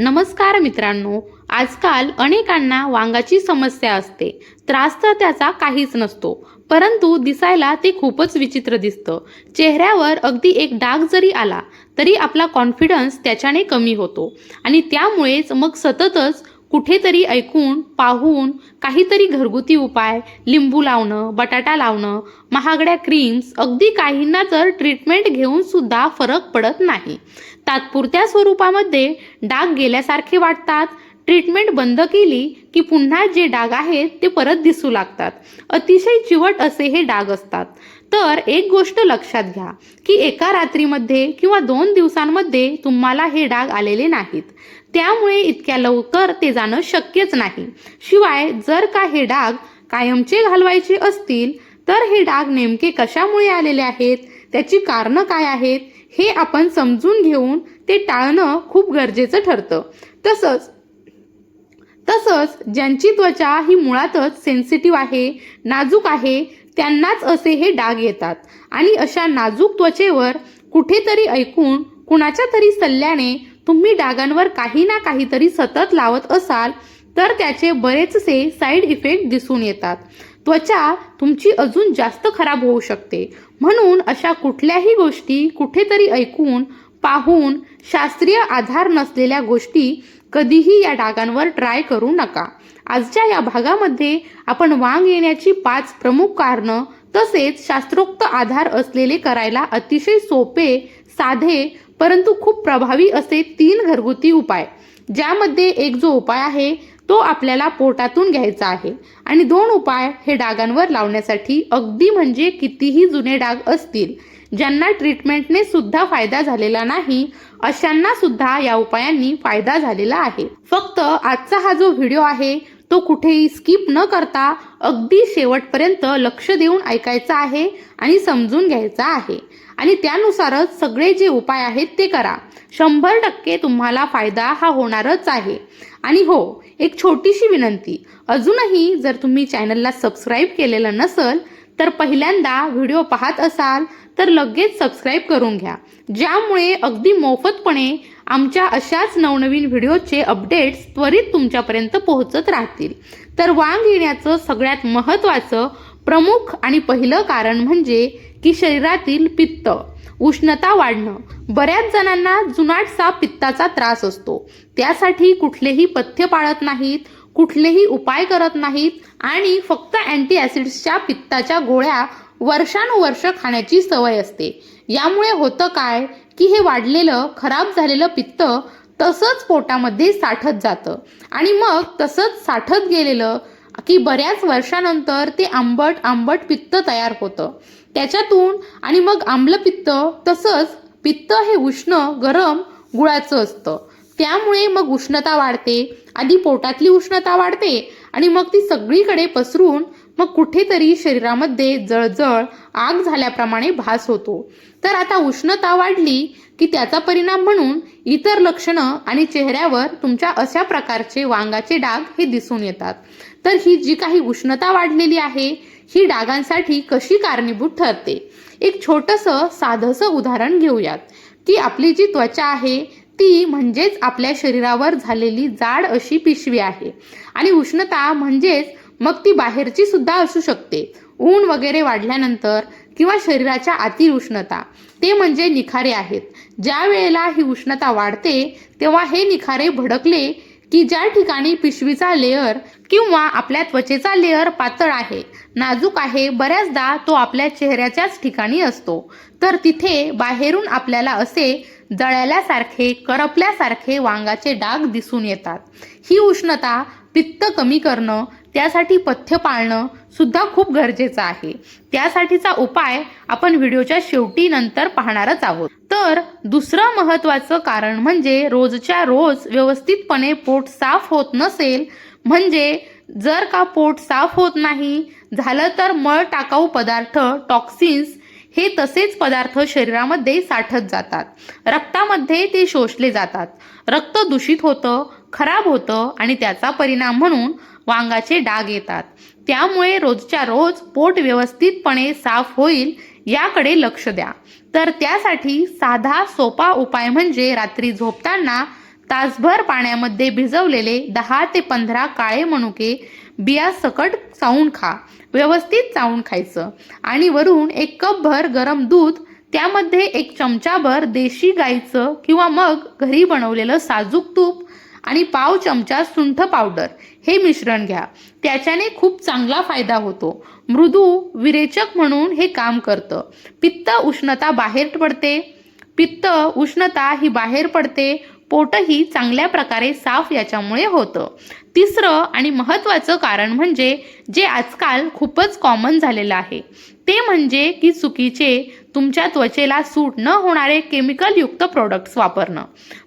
नमस्कार मित्रांनो आजकाल अनेकांना वांगाची समस्या असते. त्रास तर त्याचा काहीच नसतो परंतु दिसायला ते खूपच विचित्र दिसतं. चेहऱ्यावर अगदी एक डाग जरी आला तरी आपला कॉन्फिडन्स त्याच्याने कमी होतो. आणि त्यामुळेच मग सततच कुठेतरी ऐकून पाहून काहीतरी घरगुती उपाय लिंबू लावणं बटाटा लावणं महागड्या क्रीम्स अगदी काहींना तर ट्रीटमेंट घेऊन सुद्धा फरक पडत नाही. तात्पुरत्या स्वरूपामध्ये डाग गेल्यासारखे वाटतात. ट्रीटमेंट बंद केली की पुन्हा जे डाग आहेत ते परत दिसू लागतात. अतिशय चिवट असे हे डाग असतात. तर एक गोष्ट लक्षात घ्या की एका रात्रीमध्ये किंवा दोन दिवसांमध्ये तुम्हाला हे डाग आलेले नाहीत. त्यामुळे इतक्या लवकर ते जाणं शक्यच नाही. शिवाय जर का हे डाग कायमचे घालवायचे असतील तर हे डाग नेमके कशामुळे आलेले आहेत? त्याची कारणं काय आहेत? हे आपण समजून घेऊन ते टाळणं खूप गरजेचं ठरतं. तसंच तसंच ज्यांची त्वचा ही मुळातच सेन्सिटिव्ह आहे नाजूक आहे त्यांनाच असे हे डाग येतात. आणि अशा नाजूक त्वचेवर कुठेतरी ऐकून कुणाच्या तरी सल्ल्याने तुम्ही डागांवर काही ना काहीतरी सतत लावत असाल तर त्याचे बरेचसे साईड इफेक्ट दिसून येतात. त्वचा तुमची अजून जास्त खराब होऊ शकते. म्हणून अशा कुठल्याही गोष्टी कुठेतरी ऐकून पाहून शास्त्रीय आधार नसलेल्या गोष्टी कधीही या डागांवर ट्राय करू नका. आजच्या या भागामध्ये आपण वांग येण्याची पाच प्रमुख कारणं तसेच शास्त्रोक्त आधार असलेले करायला अतिशय सोपे साधे परंतु खूप प्रभावी असे तीन घरगुती उपाय ज्यामध्ये एक जो उपाय आहे तो आपल्याला पोटातून घ्यायचा आहे. आणि दोन उपाय हे डागांवर लावण्यासाठी अगदी म्हणजे कितीही जुने डाग असतील ज्यांना ट्रीटमेंटने सुद्धा फायदा झालेला नाही अशांना सुद्धा या उपायांनी फायदा झालेला आहे. फक्त आजचा हा जो व्हिडिओ आहे तो कुठेही स्किप न करता अगदी शेवटपर्यंत लक्ष देऊन ऐकायचा आहे आणि समजून घ्यायचा आहे. आणि त्यानुसारच सगळे जे उपाय आहेत ते करा. शंभर टक्के तुम्हाला फायदा हा होणारच आहे. आणि हो एक छोटीशी विनंती. अजूनही जर तुम्ही चॅनलला सबस्क्राईब केलेलं नसल तर पहिल्यांदा व्हिडिओ पाहत असाल तर लगेच सबस्क्राईब करून घ्या. ज्यामुळे अगदी मोफतपणे आमच्या अशाच नवनवीन व्हिडिओचे अपडेट्स त्वरित तुमच्यापर्यंत पोहोचत राहतील. तर वांग येण्याचं सगळ्यात महत्त्वाचं प्रमुख आणि पहिलं कारण म्हणजे की शरीरातील पित्त. उष्णता वाढणं. बऱ्याच जणांना जुनाटसा पित्ताचा त्रास असतो. त्यासाठी कुठलेही पथ्य पाळत नाहीत कुठलेही उपाय करत नाहीत आणि फक्त अँटी ॲसिड्सच्या पित्ताच्या गोळ्या वर्षानुवर्ष खाण्याची सवय असते. यामुळे होतं काय की हे वाढलेलं खराब झालेलं पित्त तसंच पोटामध्ये साठत जातं. आणि मग तसंच साठत गेलेलं की बऱ्याच वर्षानंतर ते आंबट आंबट पित्त तयार होतं. त्याच्यातून आणि मग आम्लपित्त तसंच पित्त हे उष्ण गरम गुळाचं असतं. त्यामुळे मग उष्णता वाढते आधी पोटातली उष्णता वाढते आणि मग ती सगळीकडे पसरून मग कुठेतरी शरीरामध्ये जळजळ आग झाल्याप्रमाणे भास होतो. तर आता उष्णता वाढली की त्याचा परिणाम म्हणून इतर लक्षणं आणि चेहऱ्यावर तुमच्या अशा प्रकारचे वांगाचे डाग हे दिसून येतात. तर ही जी काही उष्णता वाढलेली आहे ही डागांसाठी कशी कारणीभूत ठरते? एक छोटंसं साधंसं उदाहरण घेऊयात. की आपली जी त्वचा आहे ती म्हणजेच आपल्या शरीरावर झालेली जाड अशी पिशवी आहे. आणि उष्णता म्हणजेच मग ती बाहेरची सुद्धा असू शकते. ऊन वगैरे वाढल्यानंतर किंवा शरीराच्या आतील उष्णता ते म्हणजे निखारे आहेत. ज्या वेळेला ही उष्णता वाढते तेव्हा हे निखारे भडकले की ज्या ठिकाणी पिशवीचा लेअर किंवा आपल्या त्वचेचा लेअर पातळ आहे नाजूक आहे बऱ्याचदा तो आपल्या चेहऱ्याच्याच ठिकाणी असतो. तर तिथे बाहेरून आपल्याला असे जळल्यासारखे करपल्यासारखे वांगाचे डाग दिसून येतात. ही उष्णता पित्त कमी करणं त्यासाठी पथ्य पाळणं सुद्धा खूप गरजेचं आहे. त्यासाठीचा उपाय आपण व्हिडिओच्या शेवटी नंतर पाहणारच आहोत. तर दुसरं महत्त्वाचं कारण म्हणजे रोजच्या रोज व्यवस्थितपणे पोट साफ होत नसेल म्हणजे जर का पोट साफ होत नाही झालं तर मळ टाकाऊ पदार्थ टॉक्सिन्स हे तसेच पदार्थ शरीरामध्ये साठत जातात. रक्तामध्ये ते शोषले जातात. रक्त दूषित होतं खराब होतं आणि त्याचा परिणाम म्हणून वांगाचे डाग येतात. त्यामुळे रोजच्या रोज पोट व्यवस्थितपणे साफ होईल याकडे लक्ष द्या. तर त्यासाठी साधा सोपा उपाय म्हणजे रात्री झोपताना तासभर पाण्यामध्ये भिजवलेले दहा ते पंधरा काळे मनुके बिया सकट चावून खा. व्यवस्थित चावून खायचं. आणि वरून एक कपभर गरम दूध त्यामध्ये एक चमचाभर देशी गाईचं किंवा मग घरी बनवलेलं साजूक तूप आणि पाव चमचा सुंठ पावडर हे मिश्रण घ्या. त्याच्याने खूप चांगला फायदा होतो. मृदू विरेचक म्हणून हे काम करतं. पित्त उष्णता बाहेर पडते. पित्त उष्णता ही बाहेर पडते. पोटही चांगल्या प्रकारे साफ याच्यामुळे होतं. तिसरं आणि महत्त्वाचं कारण म्हणजे जे आजकाल खूपच कॉमन झालेलं आहे. ते म्हणजे की चुकीचे तुमच्या त्वचेला सूट न होणारे केमिकलयुक्त प्रोडक्ट्स वापरणं.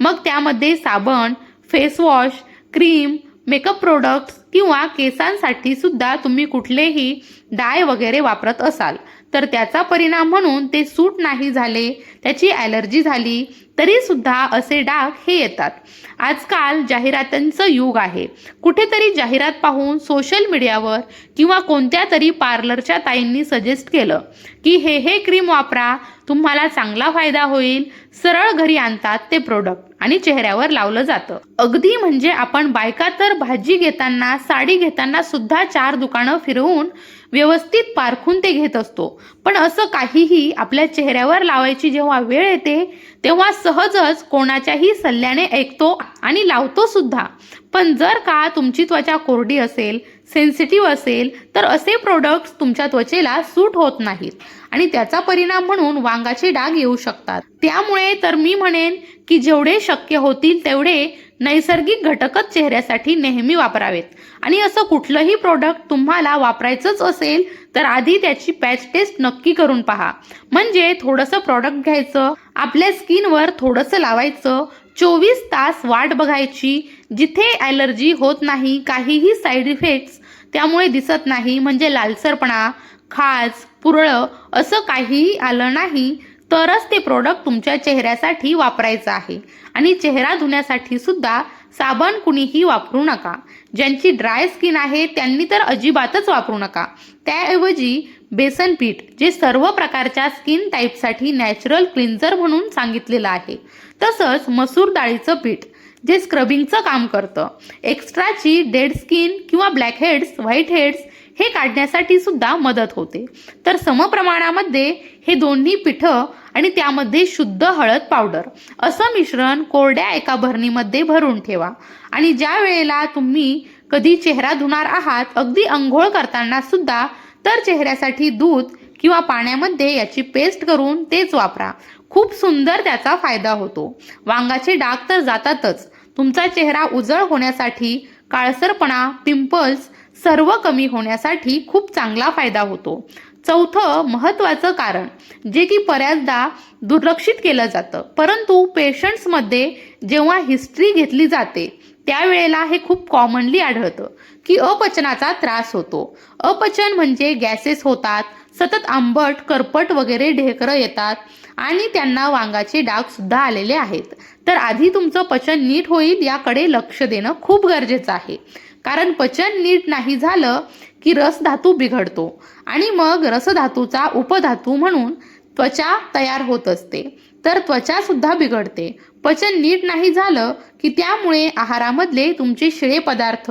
मग त्यामध्ये साबण फेसवॉश क्रीम मेकअप प्रोडक्ट्स किंवा केसांसाठी सुद्धा तुम्ही कुठलेही डाय वगैरे वापरत असाल. तर त्याचा परिणाम म्हणून ते सूट नाही झाले त्याची ॲलर्जी झाली तरी सुद्धा असे डाग हे येतात. आजकाल जाहिरातांचं युग आहे. कुठेतरी जाहिरात पाहून सोशल मीडियावर किंवा कोणत्या तरी पार्लरच्या ताईंनी सजेस्ट केलं की हे हे क्रीम वापरा तुम्हाला चांगला फायदा होईल सरळ घरी आणतात ते प्रोडक्ट आणि चेहऱ्यावर लावलं जातं. अगदी म्हणजे आपण बायका तर भाजी घेताना साडी घेताना सुद्धा चार दुकानं फिरवून व्यवस्थित पारखून ते घेत असतो. पण असं काहीही आपल्या चेहऱ्यावर लावायची जेव्हा वेळ येते तेव्हा सहजच कोणाच्याही सल्ल्याने ऐकतो आणि लावतो सुद्धा. पण जर का तुमची त्वचा कोरडी असेल सेन्सिटिव्ह असेल तर असे प्रोडक्ट्स तुमच्या त्वचेला सूट होत नाहीत. आणि त्याचा परिणाम म्हणून वांगाचे डाग येऊ शकतात. त्यामुळे तर मी म्हणेन की जेवढे शक्य होतील तेवढे नैसर्गिक घटकच चेहऱ्यासाठी नेहमी वापरावेत. आणि असं कुठलंही प्रोडक्ट तुम्हाला वापरायचंच असेल तर आधी त्याची पॅच टेस्ट नक्की करून पहा. म्हणजे थोडंसं प्रॉडक्ट घ्यायचं आपल्या स्किनवर थोडंसं लावायचं चोवीस तास वाट बघायची जिथे ॲलर्जी होत नाही काहीही साईड इफेक्ट्स त्यामुळे दिसत नाही म्हणजे लालसरपणा खाज पुरळं असं काहीही आलं नाही तरच ते प्रोडक्ट तुमच्या चेहऱ्यासाठी वापरायचं आहे. आणि चेहरा धुण्यासाठी सुद्धा साबण कुणीही वापरू नका. ज्यांची ड्राय स्किन आहे त्यांनी तर अजिबातच वापरू नका. त्याऐवजी बेसन पीठ जे सर्व प्रकारच्या स्किन टाईपसाठी नॅचरल क्लिन्झर म्हणून सांगितलेलं आहे. तसंच मसूर डाळीचं पीठ जे स्क्रबिंगचं काम करतं. एक्स्ट्राची डेड स्किन किंवा ब्लॅक हेड्स व्हाईट हेड्स हे काढण्यासाठी सुद्धा मदत होते. तर समप्रमाणामध्ये हे दोन्ही पिठं आणि त्यामध्ये शुद्ध हळद पावडर असं मिश्रण कोरड्या एका भरणीमध्ये भरून ठेवा. आणि ज्या वेळेला तुम्ही कधी चेहरा धुणार आहात अगदी अंघोळ करताना सुद्धा तर चेहऱ्यासाठी दूध किंवा पाण्यामध्ये याची पेस्ट करून तेच वापरा. खूप सुंदर त्याचा फायदा होतो. वांगाचे डाग तर जातातच. तुमचा चेहरा उजळ होण्यासाठी काळसरपणा पिंपल्स सर्व कमी होण्यासाठी खूप चांगला फायदा होतो. चौथं महत्त्वाचं कारण जे की बऱ्याचदा दुर्लक्षित केलं जातं. परंतु पेशंट्समध्ये जेव्हा हिस्ट्री घेतली जाते त्यावेळेला हे खूप कॉमनली आढळतं की अपचनाचा त्रास होतो. अपचन म्हणजे गॅसेस होतात सतत आंबट करपट वगैरे ढेकरं येतात आणि त्यांना वांगाचे डाग सुद्धा आलेले आहेत. तर आधी तुमचं पचन नीट होईल याकडे लक्ष देणं खूप गरजेचं आहे. कारण पचन नीट नाही झालं की रसधातू बिघडतो. आणि मग रसधातूचा उपधातू म्हणून त्वचा तयार होत असते. तर त्वचा सुद्धा बिघडते. पचन नीट नाही झालं की त्यामुळे आहारामधले तुमचे शिळे पदार्थ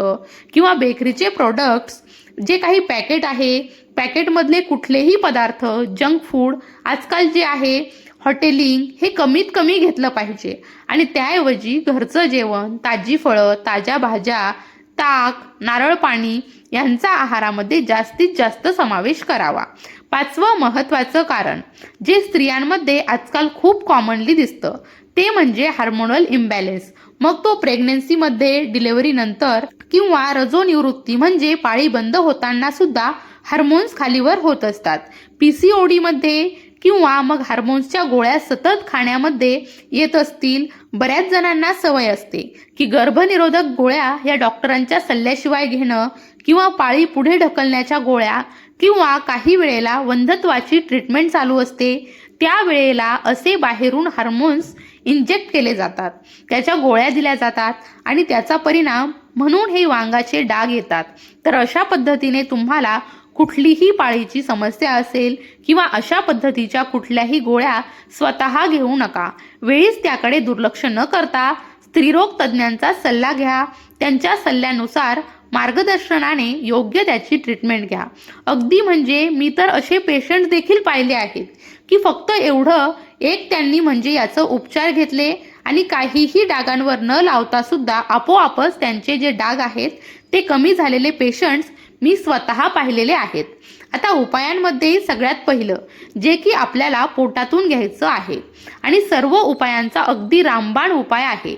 किंवा बेकरीचे प्रोडक्ट्स जे काही पॅकेट आहे पॅकेटमधले कुठलेही पदार्थ जंक फूड आजकाल जे आहे हॉटेलिंग हे कमीत कमी घेतलं पाहिजे. आणि त्याऐवजी घरचं जेवण ताजी फळं ताज्या भाज्या ताक नारळ पाणी यांचा आहारामध्ये जास्तीत जास्त समावेश करावा. पाचवं महत्त्वाचं कारण जे स्त्रियांमध्ये आजकाल खूप कॉमनली दिसतं ते म्हणजे हार्मोनल इम्बॅलेन्स मग तो प्रेग्नेन्सीमध्ये डिलेवरीनंतर किंवा रजोनिवृत्ती म्हणजे पाळी बंद होताना सुद्धा हार्मोन्स खालीवर होत असतात. पी सी ओ डीमध्ये किंवा मग हार्मोन्सच्या गोळ्या सतत खाण्यामध्ये येत असतील बऱ्याच जणांना सवय असते की गर्भनिरोधक गोळ्या या डॉक्टरांच्या सल्ल्याशिवाय घेणं किंवा पाळी पुढे ढकलण्याच्या गोळ्या किंवा काही वेळेला वंधत्वाची ट्रीटमेंट चालू असते त्यावेळेला असे बाहेरून हार्मोन्स इंजेक्ट केले जातात. त्याच्या गोळ्या दिल्या जातात आणि त्याचा परिणाम म्हणून हे वांगाचे डाग येतात. तर अशा पद्धतीने तुम्हाला कुठलीही पाळीची समस्या असेल किंवा अशा पद्धतीच्या कुठल्याही गोळ्या स्वतः घेऊ नका. वेळीच त्याकडे दुर्लक्ष न करता स्त्रीरोग तज्ज्ञांचा सल्ला घ्या. त्यांच्या सल्ल्यानुसार मार्गदर्शनाने योग्य त्याची ट्रीटमेंट घ्या. अगदी म्हणजे मी तर असे पेशंट देखील पाहिले आहेत की फक्त एवढं एक त्यांनी म्हणजे याचं उपचार घेतले आणि काहीही डागांवर न लावता सुद्धा आपोआपच त्यांचे जे डाग आहेत ते कमी झालेले पेशंट्स मी स्वतः पाहिलेले आहेत. आता उपायांमध्ये सगळ्यात पहिलं जे की आपल्याला पोटातून घ्यायचं आहे. आणि सर्व उपायांचा अगदी रामबाण उपाय आहे.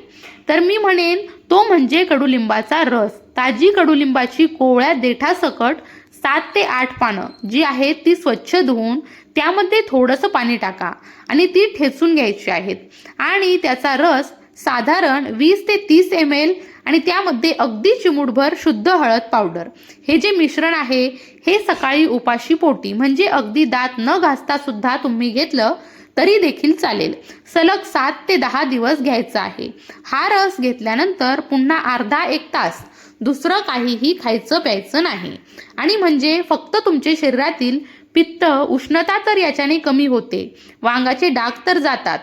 तर मी म्हणेन तो म्हणजे कडुलिंबाचा रस. ताजी कडुलिंबाची कोवळ्या देठासकट सात ते आठ पानं जी आहेत ती स्वच्छ धुवून त्यामध्ये थोडंसं पाणी टाका आणि ती ठेचून घ्यायची आहेत. आणि त्याचा रस साधारण वीस ते तीस एम एल आणि त्यामध्ये अगदी चिमूटभर शुद्ध हळद पावडर. हे जे मिश्रण आहे हे सकाळी उपाशी पोटी म्हणजे अगदी दात न घासता सुद्धा तुम्ही घेतलं तरी देखील चालेल. सलग सात ते दहा दिवस घ्यायचा आहे. हा रस घेतल्यानंतर पुन्हा अर्धा एक तास दुसरं काहीही खायचं प्यायचं नाही. आणि म्हणजे फक्त तुमचे शरीरातील पित्त उष्णता तर याच्याने कमी होते वांगाचे डाग तर जातात.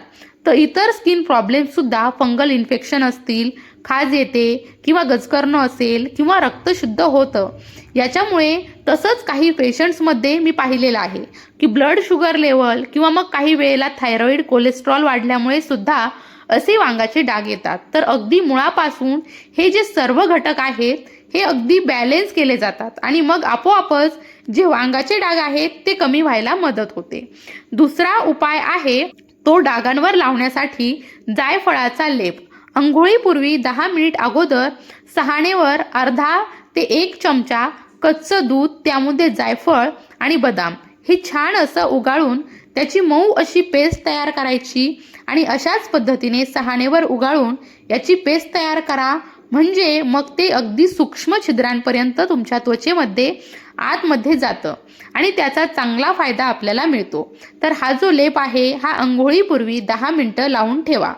तर इतर स्किन प्रॉब्लेमसुद्धा फंगल इन्फेक्शन असतील खाज येते किंवा गजकरणं असेल किंवा रक्त शुद्ध होतं. याच्यामुळे तसंच काही पेशंट्समध्ये मी पाहिलेलं आहे की ब्लड शुगर लेवल किंवा मग काही वेळेला थायरॉईड कोलेस्ट्रॉल वाढल्यामुळे सुद्धा असे वांगाचे डाग येतात. तर अगदी मुळापासून हे जे सर्व घटक आहेत हे अगदी बॅलेन्स केले जातात आणि मग आपोआपच जे वांगाचे डाग आहेत ते कमी व्हायला मदत होते. दुसरा उपाय आहे तो डागांवर लावण्यासाठी जायफळाचा लेप. आंघोळीपूर्वी दहा मिनिट अगोदर सहाणेवर अर्धा ते एक चमचा कच्चं दूध त्यामध्ये जायफळ आणि बदाम. हे छान असं उगाळून त्याची मऊ अशी पेस्ट तयार करायची आणि अशाच पद्धतीने सहाणेवर उगाळून याची पेस्ट तयार करा. म्हणजे मग ते अगदी सूक्ष्म छिद्रांपर्यंत तुमच्या त्वचेमध्ये आतमध्ये जातं आणि त्याचा चांगला फायदा आपल्याला मिळतो. तर हा जो लेप आहे हा आंघोळीपूर्वी दहा मिनटं लावून ठेवा.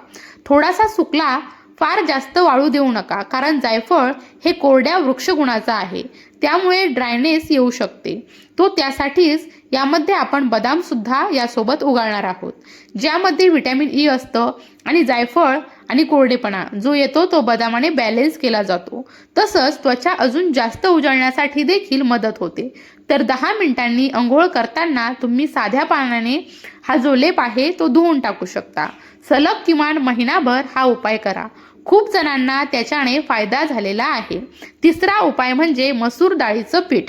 थोडासा सुकला फार जास्त वाळू देऊ नका कारण जायफळ हे कोरड्या वृक्षगुणाचं आहे. त्यामुळे ड्रायनेस येऊ शकते. तो त्यासाठीच यामध्ये आपण बदामसुद्धा यासोबत उगाळणार आहोत. ज्यामध्ये व्हिटॅमिन ई असतं आणि जायफळ आणि कोरडेपणा जो येतो तो बदामाने बॅलेन्स केला जातो. तसंच त्वचा अजून जास्त उजळण्यासाठी देखील मदत होते. तर दहा मिनिटांनी अंघोळ करताना तुम्ही साध्या पाण्याने हा जो लेप आहे तो धुवून टाकू शकता. सलग किमान महिनाभर हा उपाय करा. खूप जणांना त्याच्याने फायदा झालेला आहे. तिसरा उपाय म्हणजे मसूर डाळीचं पीठ.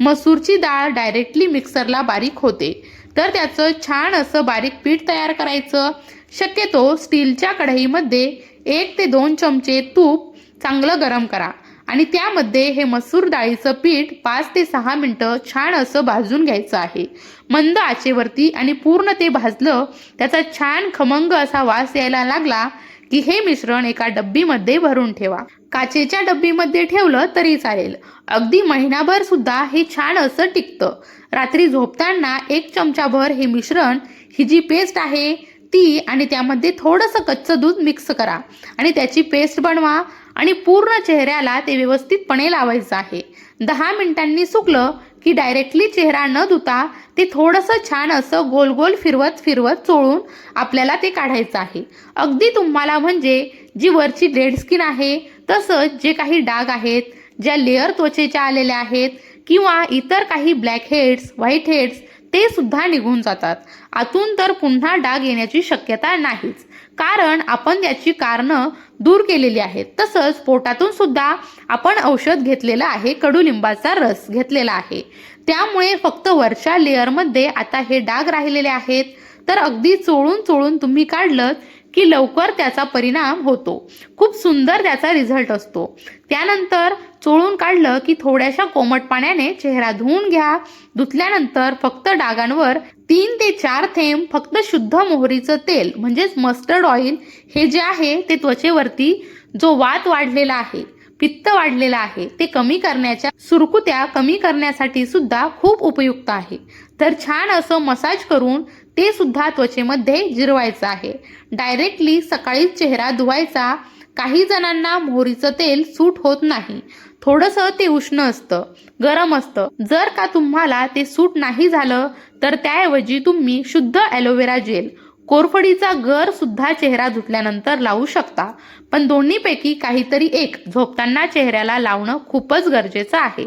मसूरची डाळ डायरेक्टली मिक्सरला बारीक होते. तर त्याचं छान असं बारीक पीठ तयार करायचं. शक्यतो स्टीलच्या कढईमध्ये एक ते दोन चमचे तूप चांगलं गरम करा. आणि त्यामध्ये हे मसूर डाळीचं पीठ पाच ते सहा मिनटं छान असं भाजून घ्यायचं आहे. मंद आचेवरती आणि पूर्ण ते भाजलं त्याचा छान खमंग असा वास यायला लागला की हे मिश्रण एका डब्बीमध्ये भरून ठेवा. काचेच्या डब्बीमध्ये ठेवलं तरी चालेल. अगदी महिनाभर सुद्धा हे छान असं टिकतं. रात्री झोपताना एक चमचाभर हे मिश्रण ही जी पेस्ट आहे ती आणि त्यामध्ये थोडंसं कच्चं दूध मिक्स करा आणि त्याची पेस्ट बनवा. आणि पूर्ण चेहऱ्याला ते व्यवस्थितपणे लावायचं आहे. दहा मिनिटांनी सुकलं की डायरेक्टली चेहरा न धुता ते थोडंसं छान असं गोल गोल फिरवत फिरवत चोळून आपल्याला ते काढायचं आहे. अगदी तुम्हाला म्हणजे जी वरची डेड स्किन आहे तसंच जे काही डाग आहेत ज्या लेअर त्वचेच्या आलेल्या आहेत किंवा इतर काही ब्लॅक हेड्स व्हाईट हेड्स ते सुद्धा निघून जातात. आतून तर पुन्हा डाग येण्याची शक्यता नाहीच. कारण आपण त्याची कारणं दूर केलेली आहेत. तसंच पोटातून सुद्धा आपण औषध घेतलेलं आहे कडुलिंबाचा रस घेतलेला आहे. त्यामुळे फक्त वरच्या लेअरमध्ये आता हे डाग राहिलेले आहेत. तर अगदी चोळून चोळून तुम्ही काढलं की लवकर त्याचा परिणाम होतो. खूप सुंदर त्याचा रिझल्ट असतो. त्यानंतर चोळून काढलं की थोड्याशा कोमट पाण्याने चेहरा धुवून घ्या. धुतल्यानंतर फक्त डागांवर तीन ते चार थेंब फक्त शुद्ध मोहरीचं तेल म्हणजेच मस्टर्ड ऑइल हे जे आहे ते त्वचेवरती जो वात वाढलेला आहे पित्त वाढलेलं आहे ते कमी करण्याच्या सुरकुत्या कमी करण्यासाठी सुद्धा खूप उपयुक्त आहे. तर छान असं मसाज करून ते सुद्धा त्वचेमध्ये जिरवायचं आहे. डायरेक्टली सकाळीच चेहरा धुवायचा काही जणांना मोहरीचं तेल सूट होत नाही. थोडंसं ते उष्ण असतं गरम असतं. जर का तुम्हाला ते सूट नाही झालं तर त्याऐवजी तुम्ही शुद्ध ॲलोवेरा जेल कोरफडीचा गर सुद्धा चेहरा धुतल्यानंतर लावू शकता. पण दोन्हीपैकी काहीतरी एक झोपताना चेहऱ्याला लावणं खूपच गरजेचं आहे.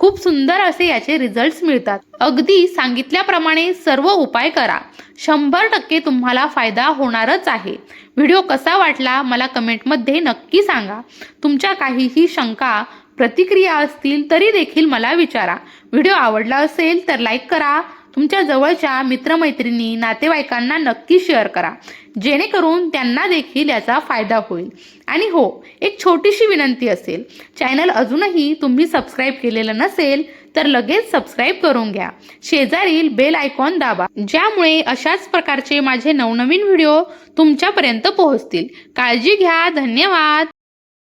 खूप सुंदर असे याचे रिझल्ट्स मिळतात. अगदी सांगितल्याप्रमाणे सर्व उपाय करा. शंभर टक्के तुम्हाला फायदा होणारच आहे. व्हिडिओ कसा वाटला मला कमेंटमध्ये नक्की सांगा. तुमच्या काहीही शंका प्रतिक्रिया असतील तरी देखील मला विचारा. व्हिडिओ आवडला असेल तर लाईक करा. तुमच्या जवळच्या मित्रमैत्रिणी नातेवाईकांना नक्की शेअर करा. जेणेकरून त्यांना देखील याचा फायदा होईल. आणि हो एक छोटीशी विनंती असेल. चॅनल अजूनही तुम्ही सबस्क्राईब केलेलं नसेल तर लगेच सबस्क्राईब करून घ्या. शेजारील बेल आयकॉन दाबा ज्यामुळे अशाच प्रकारचे माझे नवनवीन व्हिडिओ तुमच्यापर्यंत पोहोचतील. काळजी घ्या धन्यवाद!